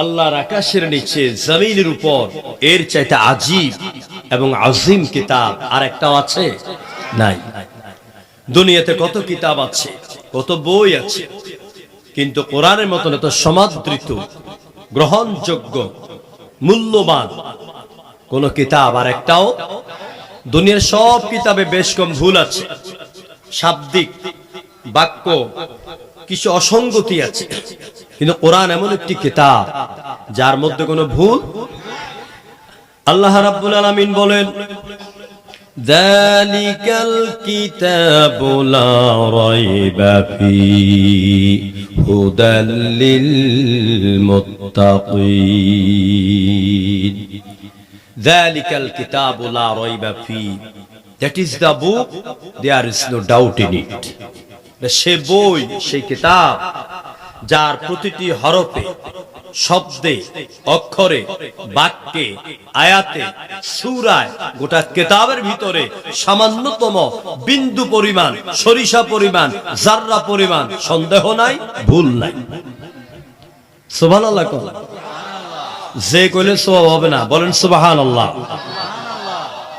আল্লাহর আকাশের নিচে, জমিনের উপর। এর চাইতে আজীব এবং আজিম কিতাব আর একটাও আছে? নাই। দুনিয়াতে কত কিতাব আছে, কত বই আছে, কিন্তু কোরআনের মতন এত সমাদৃত, গ্রহণযোগ্য, মূল্যবান কোন কিতাব আর একটাও দুনিয়ার সব কিতাবে বেশ কম ভুল আছে। শাব্দিক বাক্য, কিছু অসঙ্গতি আছে। কিন্তু কোরআন এমন একটি কিতাব, যার মধ্যে কোনো ভুল? আল্লাহ রাব্বুল আলামিন বলেন দালিকাল কিতাবু লা রাইবা ফি হুদাল লিল মুত্তাকিন। দালিকাল কিতাবু লা রাইবা ফি that is the book there is no doubt in it সে বই, সেই কিতাব যার প্রতিটি হরফে, শব্দে, অক্ষরে, বাক্যে, আয়াতে, সুরায়, গোটা কেতাবের ভিতরে সামান্যতম বিন্দু পরিমাণ, সরিষা পরিমাণ, জাররা পরিমাণ, সন্দেহ নাই, ভুল নাই। আল্লাহ যে কইলে সব হবে না, বলেন সুবাহান আল্লাহ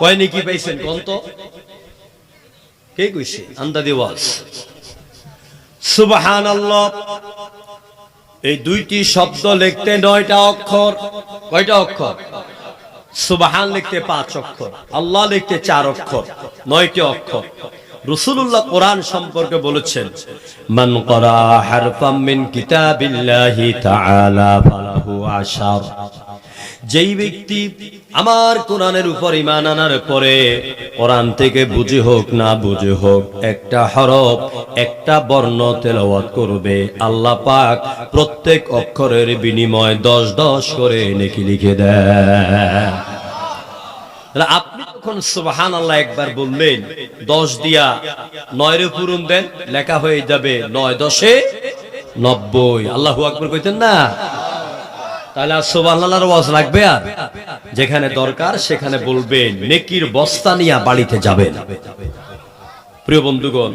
কয় নাকি পাইছেন কোন তো? কে কইছে? সুবাহান আল্লাহ এই দুইটি শব্দ লিখতে নয়টা অক্ষর। কয়টা অক্ষর? সুবাহান লিখতে পাঁচ অক্ষর, আল্লাহ লিখতে চার অক্ষর, নয়টি অক্ষর। রসুল্লাহ কোরআন সম্পর্কে বলেছেন, মান করা হারফাম মিন কিতাবিল্লাহি তাআলা যেই ব্যক্তি আমার কোরআনের উপর ইমান আনার পরে কোরআন থেকে বুঝে হোক না বুঝে হোক, একটা হরফ একটা বর্ণ তেলাওয়াত করবে। আল্লাহ পাক প্রত্যেক অক্ষরের বিনিময় দশ দশ করে নেকি লিখে দেয় আপনি যখন সুবাহান আল্লাহ একবার বললেন, দশ দিয়া নয়ের পূরণ দেন, লেখা হয়ে যাবে নয় দশে নব্বই। আল্লাহ আকবর কইতেন না? তাহলে আর সুবহানাল্লাহর ওয়াজ লাগবে আর? যেখানে দরকার সেখানে বলবেন, নেকির বস্তা নিয়ে বাড়িতে যাবেন। প্রিয় বন্ধুগণ